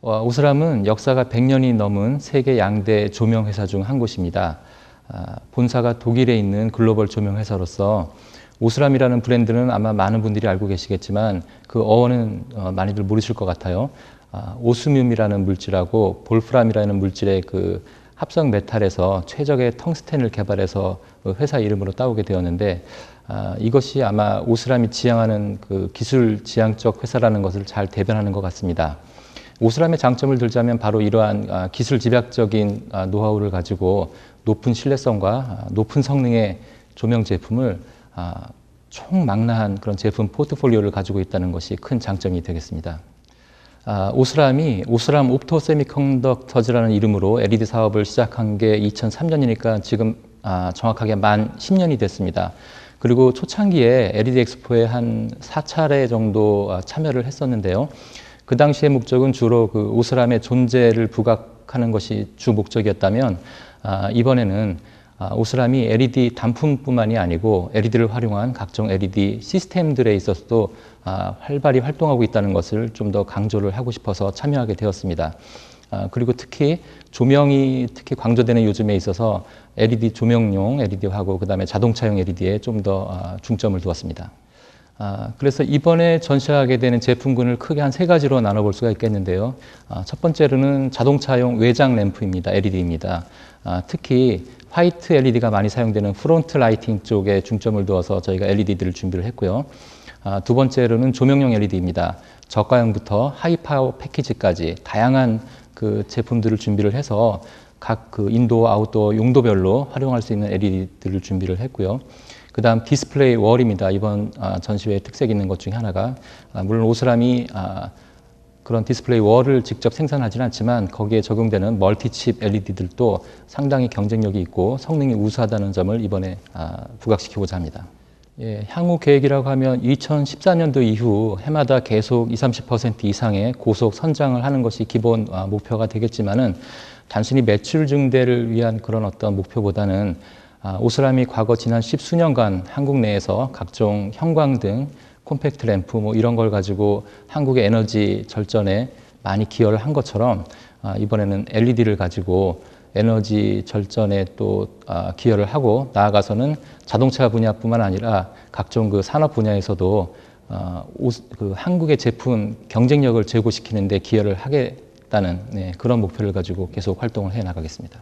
어, 오스람은 역사가 100년이 넘은 세계 양대 조명 회사 중 한 곳입니다. 아, 본사가 독일에 있는 글로벌 조명 회사로서 오스람이라는 브랜드는 아마 많은 분들이 알고 계시겠지만 그 어원은 어, 많이들 모르실 것 같아요. 아, 오스뮴이라는 물질하고 볼프람이라는 물질의 그 합성 메탈에서 최적의 텅스텐을 개발해서 그 회사 이름으로 따오게 되었는데 아, 이것이 아마 오스람이 지향하는 그 기술 지향적 회사라는 것을 잘 대변하는 것 같습니다. 오스람의 장점을 들자면 바로 이러한 아, 기술 집약적인 아, 노하우를 가지고 높은 신뢰성과 아, 높은 성능의 조명 제품을 아, 총망라한 그런 제품 포트폴리오를 가지고 있다는 것이 큰 장점이 되겠습니다. 아, 오스람이 오스람 옵토 세미컨덕터즈라는 이름으로 LED 사업을 시작한 게 2003년이니까 지금 아, 정확하게 만 10년이 됐습니다. 그리고 초창기에 LED 엑스포에 한 4차례 정도 아, 참여를 했었는데요. 그 당시의 목적은 주로 그 오스람의 존재를 부각하는 것이 주 목적이었다면 아, 이번에는 아, 오스람이 LED 단품뿐만이 아니고 LED를 활용한 각종 LED 시스템들에 있어서도 아, 활발히 활동하고 있다는 것을 좀 더 강조를 하고 싶어서 참여하게 되었습니다. 아, 그리고 특히 조명이 특히 강조되는 요즘에 있어서 LED 조명용 LED하고 그다음에 자동차용 LED에 좀더 아, 중점을 두었습니다. 아, 그래서 이번에 전시하게 되는 제품군을 크게 한 세 가지로 나눠볼 수가 있겠는데요. 아, 첫 번째로는 자동차용 외장 램프입니다. LED입니다. 아, 특히 화이트 LED가 많이 사용되는 프론트 라이팅 쪽에 중점을 두어서 저희가 LED들을 준비를 했고요. 아, 두 번째로는 조명용 LED입니다. 저가형부터 하이파워 패키지까지 다양한 그 제품들을 준비를 해서 각 그 인도어, 아웃도어 용도별로 활용할 수 있는 LED들을 준비를 했고요. 그 다음 디스플레이 월입니다. 이번 아, 전시회의 특색 있는 것 중에 하나가 아, 물론 오스람이 아, 그런 디스플레이 월을 직접 생산하지는 않지만 거기에 적용되는 멀티칩 LED들도 상당히 경쟁력이 있고 성능이 우수하다는 점을 이번에 아, 부각시키고자 합니다. 예, 향후 계획이라고 하면 2014년도 이후 해마다 계속 20, 30% 이상의 고속 선장을 하는 것이 기본 아, 목표가 되겠지만은 단순히 매출 증대를 위한 그런 어떤 목표보다는 아, 오스람이 과거 지난 십수년간 한국 내에서 각종 형광등, 콤팩트 램프 뭐 이런 걸 가지고 한국의 에너지 절전에 많이 기여를 한 것처럼 아, 이번에는 LED를 가지고 에너지 절전에 또 아, 기여를 하고 나아가서는 자동차 분야뿐만 아니라 각종 그 산업 분야에서도 아, 오, 그 한국의 제품 경쟁력을 제고시키는 데 기여를 하겠다는 네, 그런 목표를 가지고 계속 활동을 해 나가겠습니다.